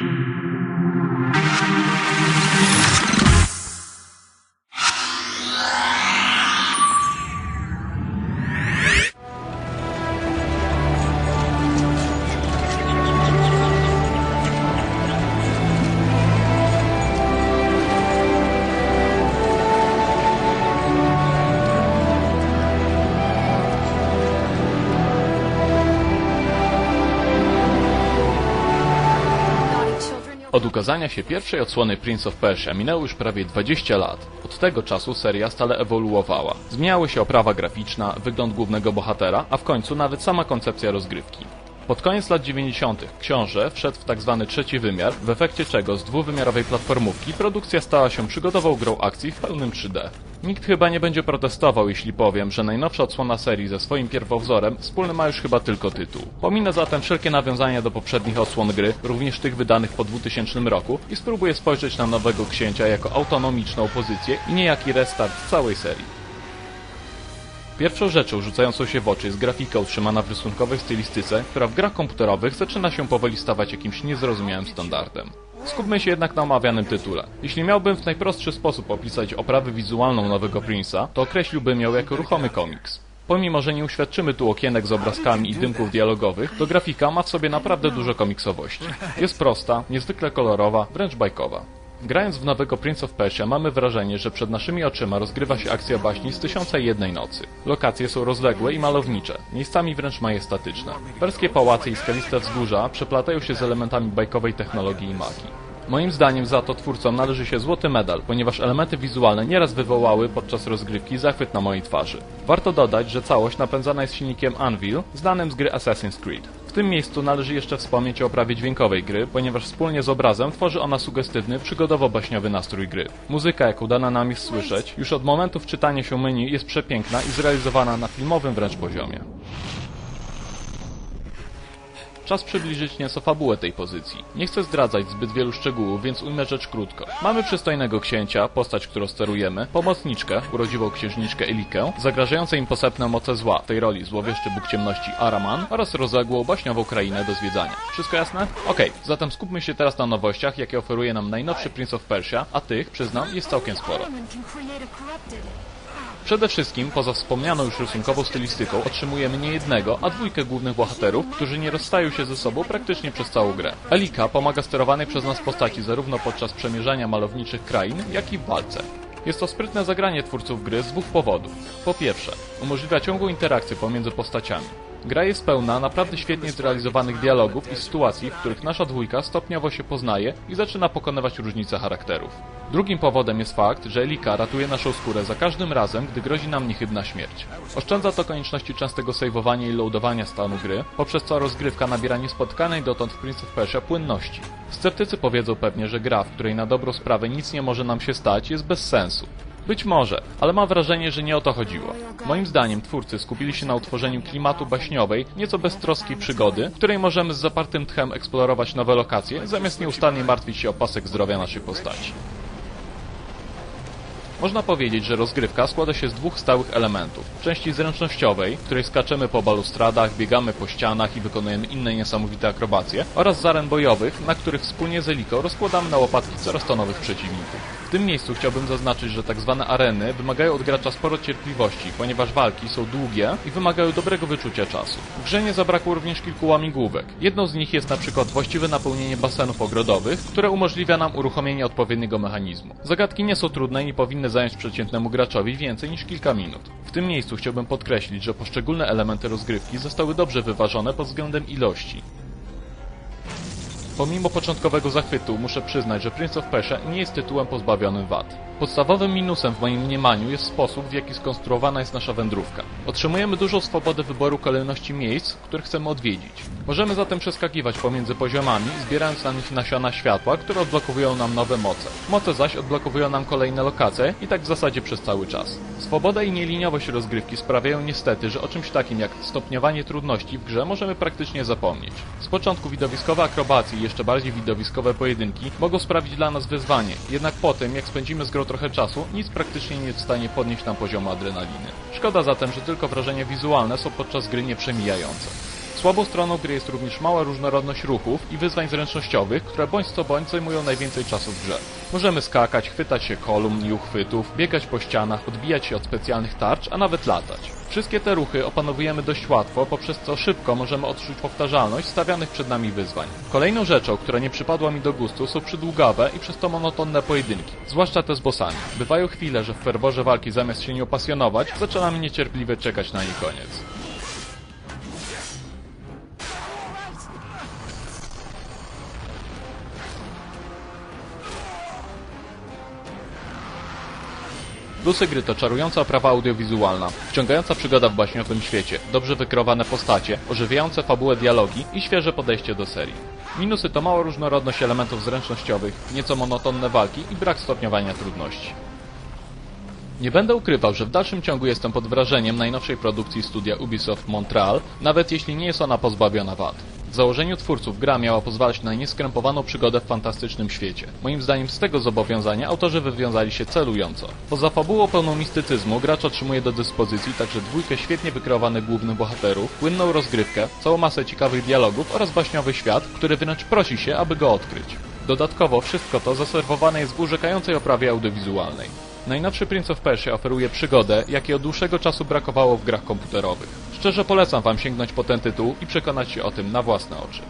Thank you. Od ukazania się pierwszej odsłony Prince of Persia minęło już prawie 20 lat. Od tego czasu seria stale ewoluowała. Zmieniały się oprawa graficzna, wygląd głównego bohatera, a w końcu nawet sama koncepcja rozgrywki. Pod koniec lat 90. książę wszedł w tzw. trzeci wymiar, w efekcie czego z dwuwymiarowej platformówki produkcja stała się przygodową grą akcji w pełnym 3D. Nikt chyba nie będzie protestował, jeśli powiem, że najnowsza odsłona serii ze swoim pierwowzorem wspólny ma już chyba tylko tytuł. Pominę zatem wszelkie nawiązania do poprzednich odsłon gry, również tych wydanych po 2000 roku i spróbuję spojrzeć na nowego księcia jako autonomiczną pozycję i niejaki restart całej serii. Pierwszą rzeczą rzucającą się w oczy jest grafika utrzymana w rysunkowej stylistyce, która w grach komputerowych zaczyna się powoli stawać jakimś niezrozumiałym standardem. Skupmy się jednak na omawianym tytule. Jeśli miałbym w najprostszy sposób opisać oprawę wizualną nowego Prince'a, to określiłbym ją jako ruchomy komiks. Pomimo, że nie uświadczymy tu okienek z obrazkami i dymków dialogowych, to grafika ma w sobie naprawdę dużo komiksowości. Jest prosta, niezwykle kolorowa, wręcz bajkowa. Grając w nowego Prince of Persia mamy wrażenie, że przed naszymi oczyma rozgrywa się akcja baśni z Tysiąca i Jednej Nocy. Lokacje są rozległe i malownicze, miejscami wręcz majestatyczne. Perskie pałace i skaliste wzgórza przeplatają się z elementami bajkowej technologii i magii. Moim zdaniem za to twórcom należy się złoty medal, ponieważ elementy wizualne nieraz wywołały podczas rozgrywki zachwyt na mojej twarzy. Warto dodać, że całość napędzana jest silnikiem Anvil, znanym z gry Assassin's Creed. W tym miejscu należy jeszcze wspomnieć o oprawie dźwiękowej gry, ponieważ wspólnie z obrazem tworzy ona sugestywny, przygodowo-baśniowy nastrój gry. Muzyka, jaką dana nam jest słyszeć, już od momentu wczytania się menu jest przepiękna i zrealizowana na filmowym wręcz poziomie. Czas przybliżyć nieco fabułę tej pozycji. Nie chcę zdradzać zbyt wielu szczegółów, więc ujmę rzecz krótko. Mamy przystojnego księcia, postać, którą sterujemy, pomocniczkę, urodziwą księżniczkę Elikę, zagrażające im posępne moce zła, w tej roli złowieszczy Bóg Ciemności Araman oraz rozległą, baśniową krainę do zwiedzania. Wszystko jasne? Okej, zatem skupmy się teraz na nowościach, jakie oferuje nam najnowszy Prince of Persia, a tych, przyznam, jest całkiem sporo. Przede wszystkim, poza wspomnianą już rysunkową stylistyką, otrzymujemy nie jednego, a dwójkę głównych bohaterów, którzy nie rozstają się ze sobą praktycznie przez całą grę. Elika pomaga sterowanej przez nas postaci zarówno podczas przemierzania malowniczych krain, jak i w walce. Jest to sprytne zagranie twórców gry z dwóch powodów. Po pierwsze, umożliwia ciągłą interakcję pomiędzy postaciami. Gra jest pełna naprawdę świetnie zrealizowanych dialogów i sytuacji, w których nasza dwójka stopniowo się poznaje i zaczyna pokonywać różnice charakterów. Drugim powodem jest fakt, że Elika ratuje naszą skórę za każdym razem, gdy grozi nam niechybna śmierć. Oszczędza to konieczności częstego saveowania i loadowania stanu gry, poprzez co rozgrywka nabiera niespotkanej dotąd w Prince of Persia płynności. Sceptycy powiedzą pewnie, że gra, w której na dobrą sprawę nic nie może nam się stać, jest bez sensu. Być może, ale mam wrażenie, że nie o to chodziło. Moim zdaniem twórcy skupili się na utworzeniu klimatu baśniowej, nieco beztroskiej przygody, w której możemy z zapartym tchem eksplorować nowe lokacje, zamiast nieustannie martwić się o pasek zdrowia naszej postaci. Można powiedzieć, że rozgrywka składa się z dwóch stałych elementów. Części zręcznościowej, w której skaczemy po balustradach, biegamy po ścianach i wykonujemy inne niesamowite akrobacje, oraz zaren bojowych, na których wspólnie z Eliką rozkładamy na łopatki coraz to nowych przeciwników. W tym miejscu chciałbym zaznaczyć, że tak zwane areny wymagają od gracza sporo cierpliwości, ponieważ walki są długie i wymagają dobrego wyczucia czasu. W grze nie zabrakło również kilku łamigłówek. Jedną z nich jest na przykład właściwe napełnienie basenów ogrodowych, które umożliwia nam uruchomienie odpowiedniego mechanizmu. Zagadki nie są trudne i nie powinny zająć przeciętnemu graczowi więcej niż kilka minut. W tym miejscu chciałbym podkreślić, że poszczególne elementy rozgrywki zostały dobrze wyważone pod względem ilości. Pomimo początkowego zachwytu muszę przyznać, że Prince of Persia nie jest tytułem pozbawionym wad. Podstawowym minusem w moim mniemaniu jest sposób, w jaki skonstruowana jest nasza wędrówka. Otrzymujemy dużą swobodę wyboru kolejności miejsc, które chcemy odwiedzić. Możemy zatem przeskakiwać pomiędzy poziomami, zbierając na nich nasiona światła, które odblokowują nam nowe moce. Moce zaś odblokowują nam kolejne lokacje i tak w zasadzie przez cały czas. Swoboda i nieliniowość rozgrywki sprawiają niestety, że o czymś takim jak stopniowanie trudności w grze możemy praktycznie zapomnieć. Z początku widowiskowe akrobacje jeszcze bardziej widowiskowe pojedynki mogą sprawić dla nas wyzwanie, jednak po tym jak spędzimy z grą trochę czasu, nic praktycznie nie jest w stanie podnieść nam poziomu adrenaliny. Szkoda zatem, że tylko wrażenia wizualne są podczas gry nieprzemijające. Słabą stroną gry jest również mała różnorodność ruchów i wyzwań zręcznościowych, które bądź co bądź zajmują najwięcej czasu w grze. Możemy skakać, chwytać się kolumn i uchwytów, biegać po ścianach, odbijać się od specjalnych tarcz, a nawet latać. Wszystkie te ruchy opanowujemy dość łatwo, poprzez co szybko możemy odczuć powtarzalność stawianych przed nami wyzwań. Kolejną rzeczą, która nie przypadła mi do gustu są przydługawe i przez to monotonne pojedynki, zwłaszcza te z bossami. Bywają chwile, że w ferworze walki zamiast się nią pasjonować, zaczynamy niecierpliwie czekać na jej koniec. Plusy gry to czarująca oprawa audiowizualna, wciągająca przygoda w baśniowym świecie, dobrze wykreowane postacie, ożywiające fabułę dialogi i świeże podejście do serii. Minusy to mała różnorodność elementów zręcznościowych, nieco monotonne walki i brak stopniowania trudności. Nie będę ukrywał, że w dalszym ciągu jestem pod wrażeniem najnowszej produkcji studia Ubisoft Montreal, nawet jeśli nie jest ona pozbawiona wad. W założeniu twórców gra miała pozwalać na nieskrępowaną przygodę w fantastycznym świecie. Moim zdaniem z tego zobowiązania autorzy wywiązali się celująco. Poza fabułą pełną mistycyzmu, gracz otrzymuje do dyspozycji także dwójkę świetnie wykreowanych głównych bohaterów, płynną rozgrywkę, całą masę ciekawych dialogów oraz baśniowy świat, który wręcz prosi się, aby go odkryć. Dodatkowo wszystko to zaserwowane jest w urzekającej oprawie audiowizualnej. Najnowszy Prince of Persia oferuje przygodę, jakiej od dłuższego czasu brakowało w grach komputerowych. Szczerze polecam Wam sięgnąć po ten tytuł i przekonać się o tym na własne oczy.